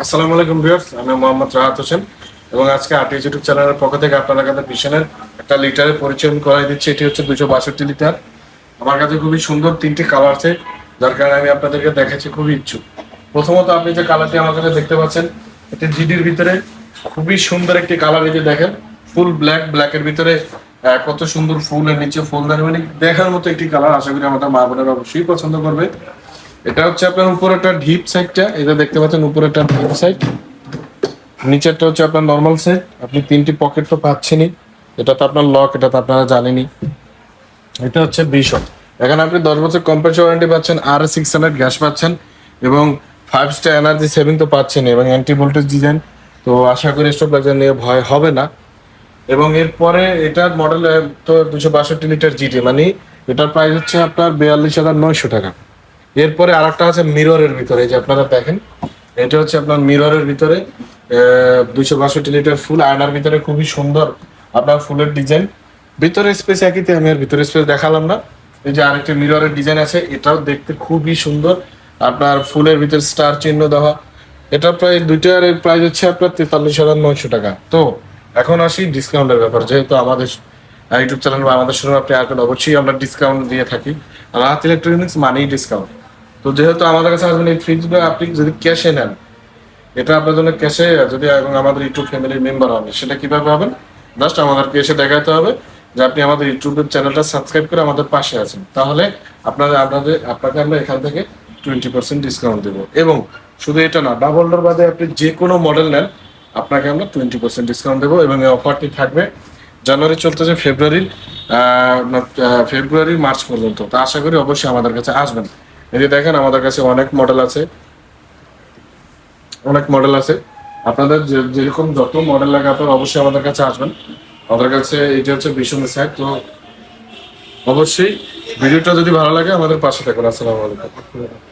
আসসালামু আলাইকুম ভিউয়ার্স, আমি মোহাম্মদ রাহাত হোসেন এবং আজকে আরটিএস ইউটিউব চ্যানেলের পক্ষ থেকে আপনাদের কাছে ভিশনের একটা লিটারের পরিচয় করাই দিচ্ছি। এটি হচ্ছে দুশো বাষট্টি লিটার আমার কাছে খুবই সুন্দর তিনটি কালার আছে, যার কারণে আমি আপনাদেরকে দেখাচ্ছি খুবই ইচ্ছুক। প্রথমত আপনি যে কালারটি আমার কাছে দেখতে পাচ্ছেন, এটি জিডির ভিতরে খুবই সুন্দর একটি কালার এই যে দেখেন, ফুল ব্ল্যাক ব্ল্যাকের ভিতরে কত সুন্দর ফুলের নিচে ফুলদানি মানে দেখার মতো একটি কালার আশা করি আমাদের মা বোনেরা অবশ্যই পছন্দ করবে। এটা হচ্ছে আপনার উপরে একটা ঢিপ সাইডটা, এটা দেখতে পাচ্ছেন উপরে একটা ঢিপ সাইড। নিচেরটা হচ্ছে আপনার নর্মাল সাইড আপনি তিনটি পকেট তো পাচ্ছেনই। এটা তো আপনার লক এটা তো আপনারা জানেনই। এটা হচ্ছে বিশন এখানে আপনি দশ বছর কম্প্রেসার ওয়ারেন্টি পাচ্ছেন আর সিক্স হান্ড্রেড গ্যাস পাচ্ছেন, এবং ফাইভ স্টার এনার্জি সেভিং তো পাচ্ছেন এবং অ্যান্টি ভোল্টেজ ডিজাইন তো আশা করি স্টপ নিয়ে ভয় হবে না। এবং এরপরে এটার মডেল তো দুশো বাষট্টি লিটার জিটি মানে এটার প্রাইস হচ্ছে আপনার বিয়াল্লিশ হাজার নয়শো টাকা। এরপরে আরেকটা আছে মিররের ভিতরে যে আপনারা দেখেন, এটা হচ্ছে আপনার মিররের ভিতরে দুইশো বাষট্টি লিটার ফুল আয়নার ভিতরে খুবই সুন্দর আপনার ফুলের ডিজাইন ভিতরে স্পেস একইতে আমি আর ভিতরে স্পেস দেখালাম না। এই যে আরেকটা মিররের ডিজাইন আছে, এটাও দেখতে খুবই সুন্দর। আপনার ফুলের ভিতরে স্টার চিহ্ন দেওয়া। এটা প্রায় দুইটার প্রাইস হচ্ছে আপনার তেতাল্লিশ হাজার নয়শো টাকা। তো, এখন আসি ডিসকাউন্টের ব্যাপার, যেহেতু আমাদের ইউটিউব চ্যানেল বা আমাদের শুরু আপনি আসবেন অবশ্যই আমরা ডিসকাউন্ট দিয়ে থাকি। রাহাত ইলেকট্রনিক্স মানেই ডিসকাউন্ট তো যেহেতু আমাদের কাছে আসবেন এই ফ্রিজটা আপনি যদি ক্যাশে নেন, এটা আপনার জন্য ক্যাশে যদি এবং আমাদের ইউটিউব ফ্যামিলির মেম্বার হবে সেটা কীভাবে হবেন জাস্ট আমাদেরকে এসে দেখাতে হবে যে আপনি আমাদের ইউটিউবের চ্যানেলটা সাবস্ক্রাইব করে আমাদের পাশে আছেন। তাহলে আপনাদের আপনাদের, আপনাকে আমরা এখান থেকে টোয়েন্টি পার্সেন্ট ডিসকাউন্ট দেবো। এবং শুধু এটা না ডাবল ডোর বাদে আপনি যে কোনো মডেল নেন, আপনাকে আমরা টোয়েন্টি পার্সেন্ট ডিসকাউন্ট দেবো এবং এই অফারটি থাকবে জানুয়ারি চলতেছে ফেব্রুয়ারির ফেব্রুয়ারি মার্চ পর্যন্ত। তো আশা করি অবশ্যই আমাদের কাছে আসবেন। এই যে দেখেন, আমাদের কাছে অনেক মডেল আছে। অনেক মডেল আছে। আপনাদের যেরকম যত মডেল লাগে আপনারা অবশ্যই আমাদের কাছে আসবেন। আমাদের কাছে এটা হচ্ছে ভীষণ সাইড তো অবশ্যই ভিডিওটা যদি ভালো লাগে, আমাদের পাশে থাকুন। আসসালামু আলাইকুম।